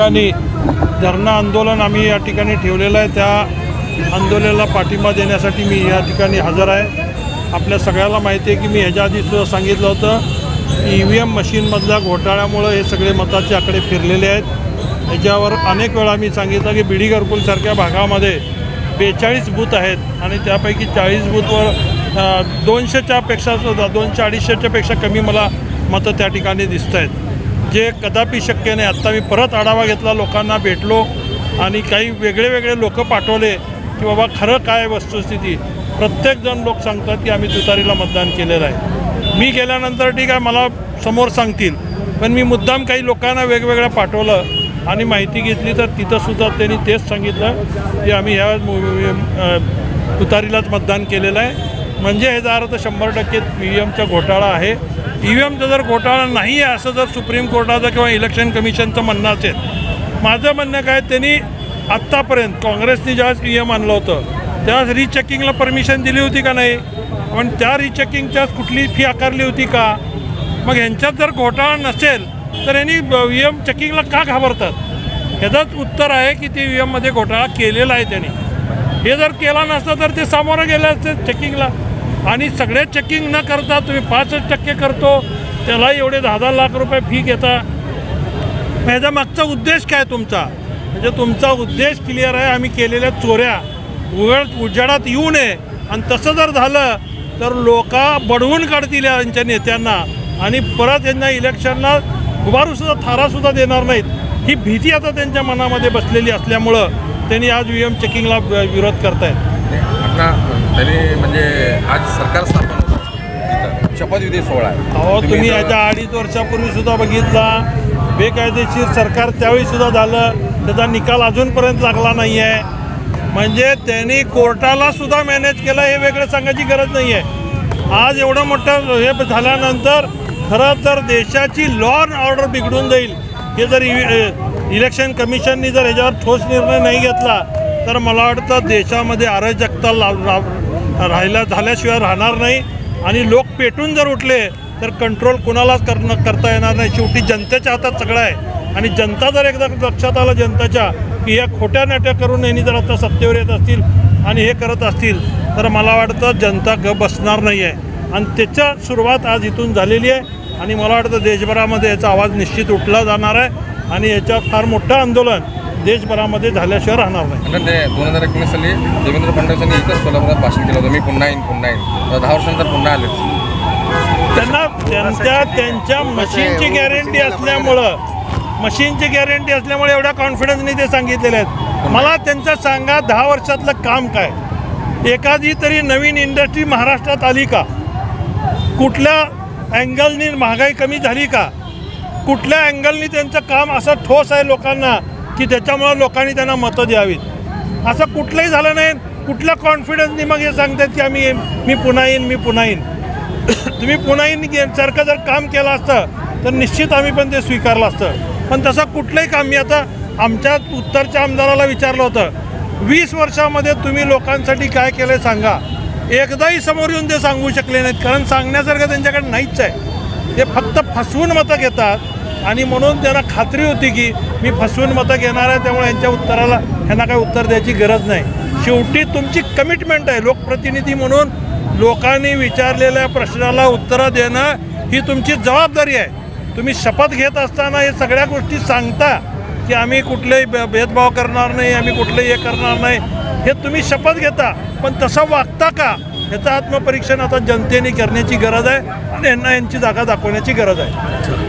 ठिकाणी धरणं आंदोलन आम्ही या ठिकाणी ठेवलेलं आहे. त्या आंदोलनाला पाठिंबा देण्यासाठी मी या ठिकाणी हजर आहे. आपल्या सगळ्याला माहिती आहे की मी ह्याच्या आधीसुद्धा सांगितलं होतं की ई व्ही एम मशीनमधल्या घोटाळ्यामुळं हे सगळे मताचे आकडे फिरलेले आहेत. ह्याच्यावर अनेक वेळा मी सांगितलं की बिडी घरकुलसारख्या भागामध्ये बेचाळीस बूथ आहेत आणि त्यापैकी चाळीस बूथवर दोनशेच्यापेक्षा दोनशेच्या सुद्धा दोनशे अडीचशेच्यापेक्षा कमी मला मतं त्या ठिकाणी दिसत आहेत. जे कदापि शक्य नाही. आत्ता मी परत आढावा घेतला लोकांना भेटलो आणि काही वेगळे वेगळे लोक पाठवले की बाबा खरं काय वस्तुस्थिती. प्रत्येकजण लोक सांगतात की आम्ही तुतारीला मतदान केलेलं आहे. मी गेल्यानंतर ठीक आहे मला समोर सांगतील. पण मी मुद्दाम काही लोकांना वेगवेगळं पाठवलं आणि माहिती घेतली तर तिथंसुद्धा त्यांनी तेच सांगितलं की आम्ही ह्या तुतारीलाच मतदान केलेलं आहे. म्हणजे ह्याचा अर्थ शंभर टक्के ई व्ही एमचा घोटाळा आहे ई व्ही एमचा जर घोटाळा नाही आहे असं जर सुप्रीम कोर्टाचं किंवा इलेक्शन कमिशनचं म्हणणं असेल माझं म्हणणं काय त्यांनी आत्तापर्यंत काँग्रेसने ज्यावेळेस ई एम आणलं होतं त्यावेळेस रिचेकिंगला परमिशन दिली होती का नाही? पण त्या रिचेकिंगच्याच कुठली फी आकारली होती का? मग ह्यांच्यात जर घोटाळा नसेल तर यांनी ई एम चेकिंगला का घाबरतात? ह्याचंच उत्तर आहे की ते ई एममध्ये घोटाळा केलेला आहे त्यांनी. हे जर केला नसता तर ते सामोरं गेले असते चेकिंगला. आणि सगळे चेकिंग न करता तुम्ही पाचच टक्के करतो त्याला एवढे दहा दहा लाख रुपये फी घेता. मग मागचा उद्देश काय तुमचा? म्हणजे तुमचा उद्देश क्लिअर आहे आम्ही केलेल्या चोऱ्या. उघड उजाडात येऊ नये. आणि तसं जर झालं तर लोक बडवून काढतील यांच्या नेत्यांना. आणि परत यांना इलेक्शनला उभारूसुद्धा थारासुद्धा देणार नाहीत. ही भीती आता त्यांच्या मनामध्ये बसलेली असल्यामुळं त्यांनी आज व्ही एम चेकिंगला विरोध करतायत. आता त्यांनी म्हणजे आज सरकार स्थापन होतं. शपथविधी सोहळा आहे. अहो तुम्ही याच्या अडीच वर्षापूर्वी सुद्धा बघितला. बेकायदेशीर सरकार त्यावेळी सुद्धा झालं. त्याचा निकाल अजूनपर्यंत लागला नाही आहे म्हणजे त्यांनी कोर्टाला सुद्धा मॅनेज केलं हे वेगळं सांगायची गरज नाही आहे आज एवढं मोठं हे झाल्यानंतर खरं तर देशाची लॉ अँड ऑर्डर बिघडून जाईल. हे जर इ- इलेक्शन कमिशननी जर ह्याच्यावर ठोस निर्णय नाही घेतला तर मला वाटतं देशामध्ये अराजकता ला रा- राहिला झाल्याशिवाय राहणार नाही. आणि लोक पेटून जर उठले तर कंट्रोल कुणालाच करणं करता येणार नाही. शेवटी जनतेच्या हातात सगळं आहे. आणि जनता जर एकदा लक्षात आलं जनताच्या की या खोट्या नाट्या करून यांनी जर आता सत्तेवर येत असतील आणि हे करत असतील तर मला वाटतं जनता ग बसणार नाही आहे आणि त्याच्या सुरुवात आज इथून झालेली आहे. आणि मला वाटतं देशभरामध्ये याचा आवाज निश्चित उठला जाणार आहे. आणि याच्यात फार मोठं आंदोलन देशभरामध्ये झाल्याशिवाय राहणार नाही. कारण ते दोन हजार एकोणीस साली देवेंद्र फडणवीस यांनी इथंच सोलापुरात भाषण केलं होतं मी पुन्हा येईन पुन्हा येईन. दहा वर्षानंतर पुन्हा आले त्यांना त्यांच्या त्यांच्या मशीनची गॅरंटी असल्यामुळं मशीनची गॅरंटी असल्यामुळे एवढ्या कॉन्फिडन्सने ते सांगितलेले आहेत. मला त्यांचं सांगा दहा वर्षातलं काम काय? एखादी तरी नवीन इंडस्ट्री महाराष्ट्रात आली का? कुठल्या अँगलनी महागाई कमी झाली का? कुठल्या अँगलनी त्यांचं काम असं ठोस आहे लोकांना? की त्याच्यामुळं लोकांनी त्यांना मतं द्यावीत. असं कुठलंही झालं नाही कुठल्या कॉन्फिडन्सनी मग हे सांगतात की आम्ही मी पुन्हा येईन मी पुन्हा येईन. तुम्ही पुन्हा येईन सारखं जर काम केलं असतं तर निश्चित आम्ही पण ते स्वीकारलं असतं. पण तसं कुठलंही काम मी आता आमच्या उत्तरच्या आमदाराला विचारलं होतं वीस वर्षामध्ये तुम्ही लोकांसाठी काय केलं सांगा. एकदाही समोर येऊन ते सांगू शकले नाहीत कारण सांगण्यासारखं त्यांच्याकडे नाहीच आहे. ते फक्त फसवून मतं घेतात आणि म्हणून त्यांना खात्री होती की मी फसवून मतं घेणार आहे त्यामुळे यांच्या उत्तराला ह्यांना काही उत्तर द्यायची गरज नाही. शेवटी तुमची कमिटमेंट आहे लोकप्रतिनिधी म्हणून लोकांनी विचारलेल्या प्रश्नाला उत्तरं देणं ही तुमची जबाबदारी आहे. तुम्ही शपथ घेत असताना हे सगळ्या गोष्टी सांगता की आम्ही कुठलेही भेदभाव करणार नाही आम्ही कुठलंही हे करणार नाही हे तुम्ही शपथ घेता. पण तसं वागता का? ह्याचं आत्मपरीक्षण आता जनतेने करण्याची गरज आहे आणि यांना यांची जागा दाखवण्याची गरज आहे.